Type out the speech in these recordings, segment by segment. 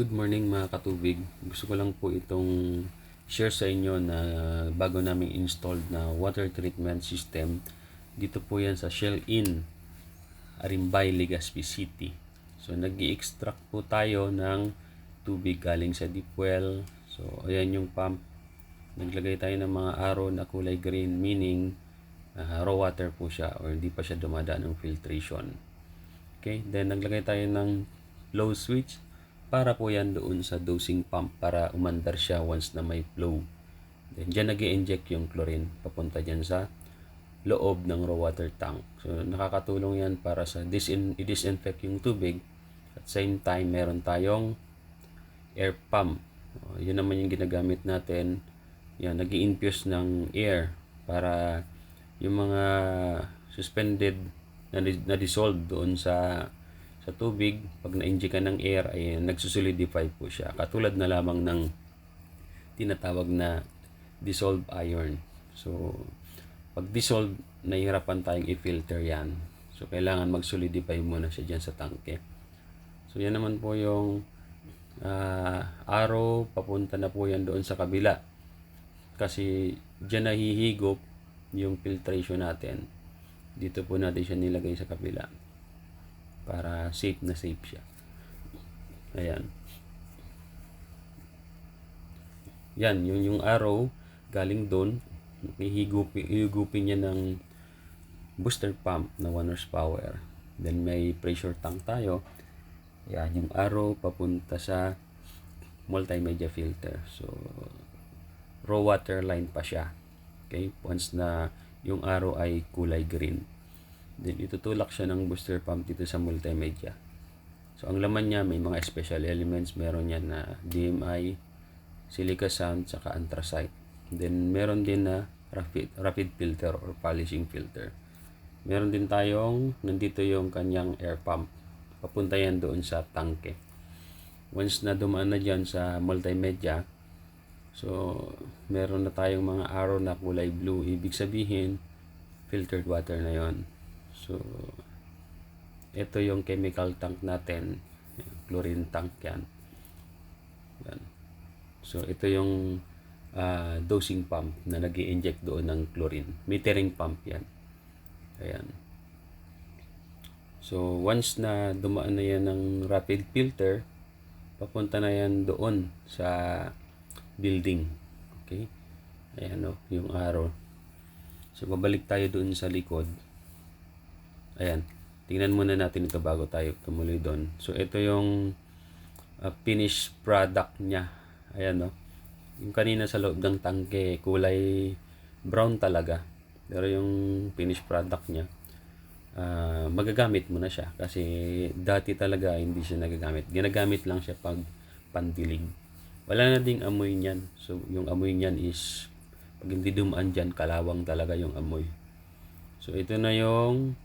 Good morning mga katubig. Gusto ko lang po itong share sa inyo na bago namin installed na water treatment system. Dito po yan sa Shell Inn, Arimbay, Legazpi City. So nag extract po tayo ng tubig galing sa deep well. So ayan yung pump. Naglagay tayo ng mga arrow na kulay green meaning uh, raw water po siya or hindi pa siya dumadaan ng filtration. Okay, then naglagay tayo ng low switch para po yan doon sa dosing pump para umandar siya once na may flow. Then dyan nag inject yung chlorine papunta dyan sa loob ng raw water tank. So nakakatulong yan para sa disin i-disinfect yung tubig. At same time meron tayong air pump. O, yun naman yung ginagamit natin. Yan, nag infuse ng air para yung mga suspended na, na dissolve doon sa sa tubig, pag na-inject ng air, ay nagsusolidify po siya. Katulad na lamang ng tinatawag na dissolved iron. So, pag dissolved, nahihirapan tayong i-filter yan. So, kailangan mag-solidify muna siya dyan sa tangke. So, yan naman po yung uh, arrow, papunta na po yan doon sa kabila. Kasi dyan nahihigop yung filtration natin. Dito po natin siya nilagay sa kabila para safe na safe siya. Ayan. Yan, yun yung arrow galing doon. Ihigupin, ihigupin niya ng booster pump na 1 horsepower. Then may pressure tank tayo. Yan, yung arrow papunta sa multimedia filter. So, raw water line pa siya. Okay? Once na yung arrow ay kulay green. Then itutulak siya ng booster pump dito sa multimedia. So ang laman niya may mga special elements. Meron yan na DMI, silica sound, saka anthracite. Then meron din na rapid, rapid filter or polishing filter. Meron din tayong, nandito yung kanyang air pump. Papunta yan doon sa tangke. Once na dumaan na dyan sa multimedia, so meron na tayong mga arrow na kulay blue. Ibig sabihin, filtered water na yon So, ito yung chemical tank natin. Chlorine tank yan. yan. So, ito yung uh, dosing pump na nag inject doon ng chlorine. Metering pump yan. Ayan. So, once na dumaan na yan ng rapid filter, papunta na yan doon sa building. Okay? Ayan o, oh, yung arrow. So, babalik tayo doon sa likod. Ayan. Tingnan muna natin ito bago tayo tumuloy doon. So, ito yung uh, finished product niya. Ayan, no? Yung kanina sa loob ng tangke, kulay brown talaga. Pero yung finished product niya, uh, magagamit mo na siya. Kasi dati talaga hindi siya nagagamit. Ginagamit lang siya pag pandilig. Wala na ding amoy niyan. So, yung amoy niyan is pag hindi dumaan dyan, kalawang talaga yung amoy. So, ito na yung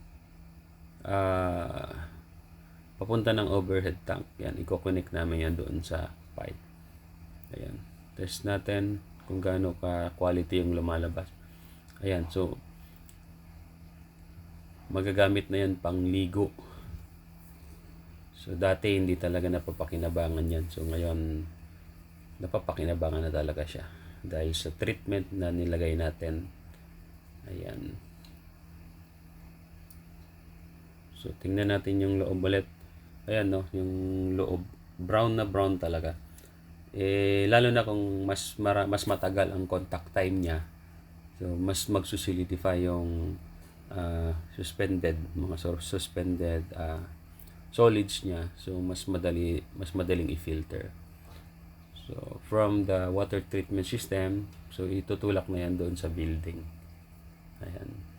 uh, papunta ng overhead tank. Yan, i-connect namin yan doon sa pipe. Ayan. Test natin kung gaano ka quality yung lumalabas. Ayan, so magagamit na yan pang ligo. So dati hindi talaga napapakinabangan yan. So ngayon napapakinabangan na talaga siya dahil sa treatment na nilagay natin. Ayan. So, tingnan natin yung loob ulit. Ayan, no? Yung loob. Brown na brown talaga. Eh, lalo na kung mas, mara, mas matagal ang contact time niya. So, mas magsusolidify yung uh, suspended, mga suspended uh, solids niya. So, mas madali, mas madaling i-filter. So, from the water treatment system, so itutulak na yan doon sa building. Ayan.